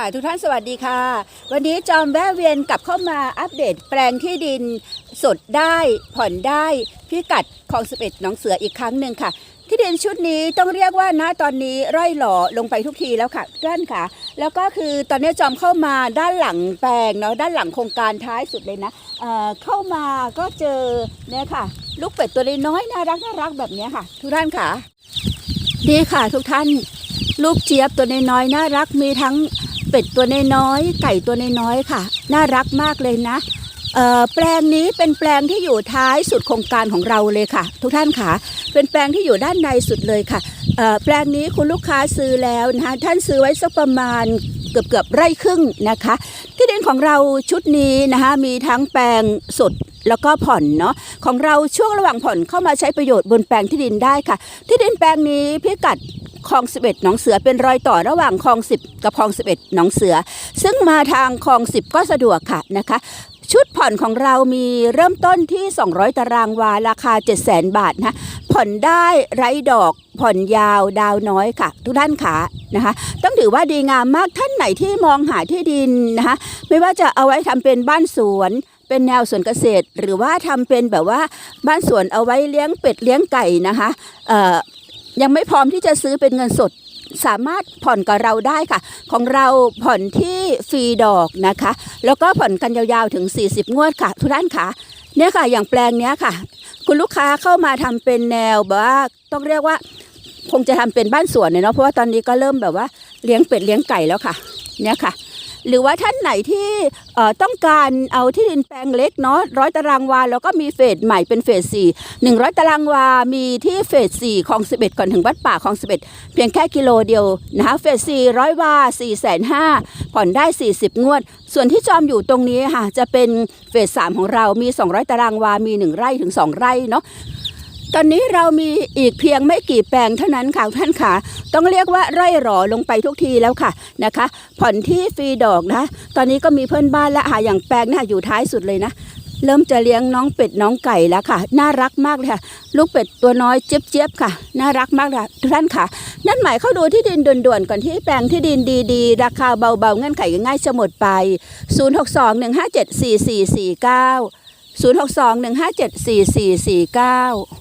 ่ะทุกท่านสวัสดีค่ะ วันนี้จอมแวะเวียนกลับเข้ามาอัปเดตแปลงที่ดินสดได้ผ่อนได้พิกัดคลอง11หนองเสืออีกครั้งหนึ่งค่ะ ที่ดินชุดนี้ต้องเรียกว่าณตอนนี้ร่อยหล่อลงไปทุกทีแล้วค่ะทุกท่านค่ะ แล้วก็คือตอนนี้จอมเข้ามาด้านหลังแปลงเนาะด้านหลังโครงการท้ายสุดเลยนะเเข้ามาก็เจอเนี่ยค่ะ ลูกเป็ดตัวน้อยน่ารักน่ารักแบบนี้ค่ะ ทุกท่านค่ะดีค่ะทุกท่านลูกเจี๊ยบตัวน้อยๆน่ารักมีทั้ง เป็ดตัวน้อยๆไก่ตัวน้อยๆค่ะ น่ารักมากเลยนะเอ่อแปลงนี้เป็นแปลงที่อยู่ท้ายสุดโครงการของเราเลยค่ะ ทุกท่านค่ะเป็นแปลงที่อยู่ด้านในสุดเลยค่ะเอ่อแปลงนี้คุณลูกค้าซื้อแล้วนะคะท่านซื้อไว้สักประมาณเกือบเกือบไร่ครึ่งนะคะ ที่ดินของเราชุดนี้นะคะมีทั้งแปลงสดแล้วก็ผ่อนเนาะของเราช่วงระหว่างผ่อนเข้ามาใช้ประโยชน์บนแปลงที่ดินได้ค่ะ ที่ดินแปลงนี้พิกัด คลอง 11 หนองเสือเป็นรอยต่อระหว่างคลอง 10 กับคลอง 11 หนองเสือ ซึ่งมาทางคลอง 10 ก็สะดวกค่ะนะคะ ชุดผ่อนของเรามีเริ่มต้นที่ 200 ตารางวาราคา700,000 บาทนะผ่อนได้ไร้ดอกผ่อนยาวดาวน้อยค่ะ ทุกท่านขานะคะ ต้องถือว่าดีงามมากท่านไหนที่มองหาที่ดินนะคะไม่ว่าจะเอาไว้ทำเป็นบ้านสวนเป็นแนวสวนเกษตร หรือว่าทำเป็นแบบว่าบ้านสวนเอาไว้เลี้ยงเป็ดเลี้ยงไก่นะคะเอ่อ ยังไม่พร้อมที่จะซื้อเป็นเงินสดสามารถผ่อนกับเราได้ค่ะ ของเราผ่อนที่ฟรีดอกนะคะ แล้วก็ผ่อนกันยาวๆถึง 40 งวดค่ะ ทุกท่านค่ะเนี่ยค่ะอย่างแปลงเนี้ยค่ะ คุณลูกค้าเข้ามาทำเป็นแนวแบบว่าต้องเรียกว่า คงจะทำเป็นบ้านสวนเนี่ยเนาะเพราะว่าตอนนี้ก็เริ่มแบบว่าเลี้ยงเป็ดเลี้ยงไก่แล้วค่ะ เนี่ยค่ะ หรือว่าท่านไหนที่ต้องการเอาที่ดินแปลงเล็กเนาะร้อยตารางวาแล้วก็มีเฟสใหม่เป็นเฟสสี่หนึ่งร้อยตารางวา มีที่เฟสสี่ของสิบเอ็ดก่อนถึงวัดป่าของสิบเอ็ดเพียงแค่กิโลเดียวนะคะเฟสสี่ร้อยวาสี่แสนห้าผ่อนได้สี่สิบงวด ส่วนที่จอมอยู่ตรงนี้ค่ะจะเป็นเฟสสามของเรามี200ตารางวา มี1ไร่ถึง2ไร่เนาะ ตอนนี้เรามีอีกเพียงไม่กี่แปลงเท่านั้นค่ะท่านค่ะ ต้องเรียกว่าไร่หรอลงไปทุกทีแล้วค่ะนะคะ ผ่อนที่ฟรีดอกนะ ตอนนี้ก็มีเพื่อนบ้านและหาอย่างแปลงนะคะอยู่ท้ายสุดเลยนะ เริ่มจะเลี้ยงน้องเป็ดน้องไก่แล้วค่ะ น่ารักมากเลยค่ะ ลูกเป็ดตัวน้อยเจี๊ยบๆค่ะ น่ารักมากเลยค่ะท่านค่ะ นั่นหมายเข้าดูที่ดินด่วนๆก่อนที่แปลงที่ดินดีๆ ราคาเบาๆเงื่อนไขง่ายๆจะหมดไป 062 157